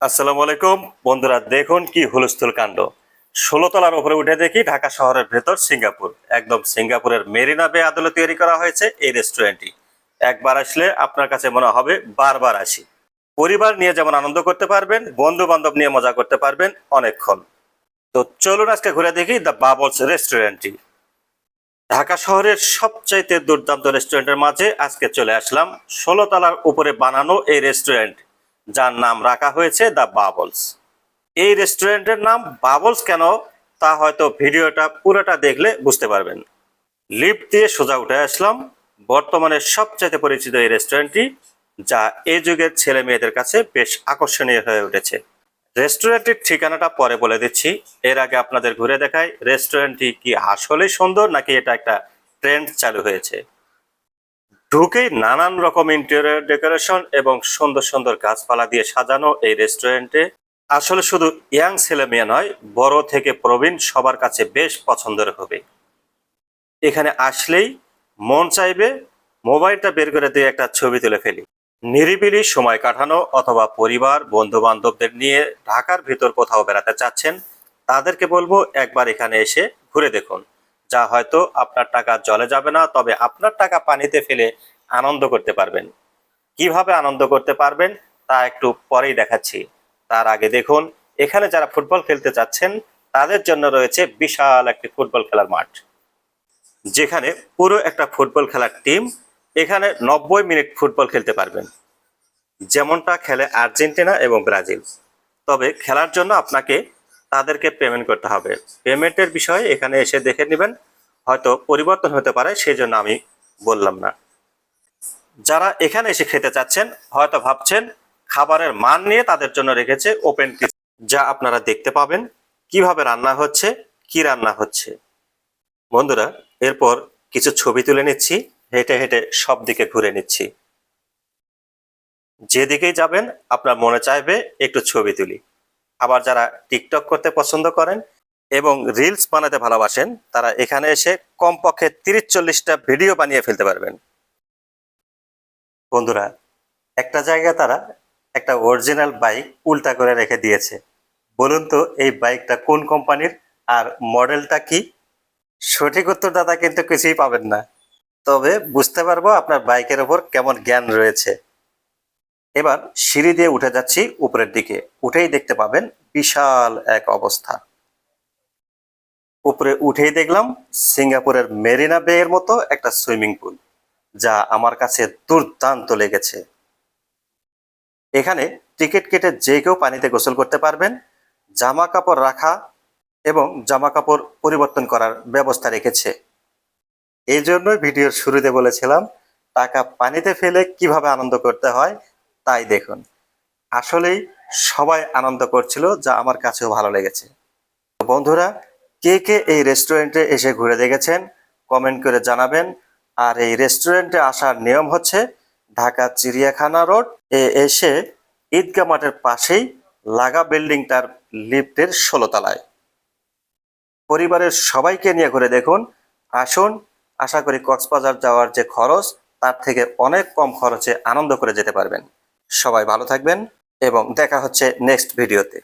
আসসালামু আলাইকুম। বন্ধুরা, দেখুন কি হুলস্থুল কাণ্ড। ষোলো তলার উপরে উঠে দেখি ঢাকা শহরের ভেতর সিঙ্গাপুর। একদম সিঙ্গাপুরের মেরিনা বে আদলে তৈরি করা হয়েছে এই রেস্টুরেন্টটি। একবার আসলে আপনার কাছে মনে হবে, বারবার আসি। পরিবার নিয়ে যেমন আনন্দ করতে পারবেন বন্ধু বান্ধব নিয়ে মজা করতে পারবেন অনেকক্ষণ। তো চলুন আজকে ঘুরে দেখি দ্য বাবলস রেস্টুরেন্টটি। ঢাকা শহরের সবচাইতে দুর্দান্ত রেস্টুরেন্টের মাঝে আজকে চলে আসলাম। ষোলো তলার উপরে বানানো এই রেস্টুরেন্ট। যার নাম রাখা হয়েছে দ্য বাবলস। এই রেস্টুরেন্টের নাম বাবলস কেন? তা হয়তো ভিডিওটা পুরোটা দেখলে বুঝতে পারবেন। লিফট দিয়ে সোজা উঠে আসলাম। বর্তমানে সবচাইতে পরিচিত এই রেস্টুরেন্টটি, যা এই যুগের ছেলে মেয়েদের কাছে বেশ আকর্ষণীয় হয়ে উঠেছে। রেস্টুরেন্টের ঠিকানাটা পরে বলে দিচ্ছি। এর আগে আপনাদের ঘুরে দেখাই রেস্টুরেন্টটি কি আসলেই সুন্দর নাকি এটা একটা ট্রেন্ড চালু হয়েছে। ঢুকেই নানান রকম ইন্টেরিয়র ডেকোরেশন এবং সুন্দর সুন্দর গাছপালা দিয়ে সাজানো এই রেস্টুরেন্টে আসলে শুধু ইয়াং ছেলে মেয়ে নয়, বড় থেকে প্রবীণ সবার কাছে বেশ পছন্দের হবে। এখানে আসলেই মন চাইবে মোবাইলটা বের করে দিয়ে একটা ছবি তুলে ফেলি। নিরিবিলি সময় কাটানো অথবা পরিবার বন্ধু বান্ধবদের নিয়ে ঢাকার ভিতর কোথাও বেড়াতে চাচ্ছেন, তাদেরকে বলব একবার এখানে এসে ঘুরে দেখুন। যা হয়তো আপনার টাকা জলে যাবে না, তবে আপনার টাকা পানিতে ফেলে আনন্দ করতে পারবেন। কীভাবে আনন্দ করতে পারবেন তা একটু পরেই দেখাচ্ছি। তার আগে দেখুন, এখানে যারা ফুটবল খেলতে চাচ্ছেন তাদের জন্য রয়েছে বিশাল একটি ফুটবল খেলার মাঠ। যেখানে পুরো একটা ফুটবল খেলার টিম এখানে নব্বই মিনিট ফুটবল খেলতে পারবেন। যেমনটা খেলে আর্জেন্টিনা এবং ব্রাজিল। তবে খেলার জন্য আপনাকে তাদেরকে পেমেন্ট করতে হবে। পেমেন্টের বিষয়ে এখানে এসে দেখে নেবেন, হয়তো পরিবর্তন হতে পারে সেই জন্য আমি বললাম না। যারা এখানে এসে খেতে চাচ্ছেন, হয়তো ভাবছেন, খাবারের মান নিয়ে তাদের জন্য রেখেছে ওপেন কিচেন যা আপনারা দেখতে পাবেন, কীভাবে রান্না হচ্ছে, কি রান্না হচ্ছে। বন্ধুরা, এরপর কিছু ছবি তুলে নিচ্ছি, হেঁটে হেঁটে সব দিকে ঘুরে নিচ্ছি। যেদিকেই যাবেন, আপনার মনে চাইবে একটু ছবি তুলি। আবার যারা টিকটক করতে পছন্দ করেন এবং রিলস বানাতে ভালোবাসেন, তারা এখানে এসে কমপক্ষে তিরিশ চল্লিশটা ভিডিও বানিয়ে ফেলতে পারবেন। বন্ধুরা, একটা জায়গায় তারা একটা অরিজিনাল বাইক উল্টা করে রেখে দিয়েছে। বলুন তো, এই বাইকটা কোন কোম্পানির আর মডেলটা কি? সঠিক উত্তরদাতা কিন্তু কিছুই পাবেন না। তবে বুঝতে পারব আপনার বাইকের ওপর কেমন জ্ঞান রয়েছে। এবার সিঁড়ি দিয়ে উঠে যাচ্ছি উপরের দিকে। উঠেই দেখতে পাবেন বিশাল এক অবস্থা। উপরে উঠেই দেখলাম সিঙ্গাপুরের মেরিনা বে এর মতো একটা সুইমিং পুল, যা আমার কাছে দুর্দান্ত লেগেছে। এখানে টিকিট কেটে যে কেউ পানিতে গোসল করতে পারবেন জামা কাপড় রাখা এবং জামা কাপড় পরিবর্তন করার ব্যবস্থা রেখেছে। এই জন্যই ভিডিওর শুরুতে বলেছিলাম, টাকা পানিতে ফেলে কীভাবে আনন্দ করতে হয় তাই দেখুন। আসলেই সবাই আনন্দ করছিল, যা আমার কাছেও ভালো লেগেছে। বন্ধুরা, কে কে এই রেস্টুরেন্টে এসে ঘুরে দেখেছেন, কমেন্ট করে জানাবেন। আর এই রেস্টুরেন্টে আসার নিয়ম হচ্ছে, ঢাকা চিড়িয়াখানা রোড এ এসে ঈদগাহ মাঠের পাশেই লাগা বিল্ডিংটার লিফটের ষোলো তলায় পরিবারের সবাইকে নিয়ে ঘুরে দেখুন। আসুন, আশা করি কক্সবাজার যাওয়ার যে খরচ, তার থেকে অনেক কম খরচে আনন্দ করে যেতে পারবেন। সবাই ভালো থাকবেন এবং দেখা হচ্ছে নেক্সট ভিডিওতে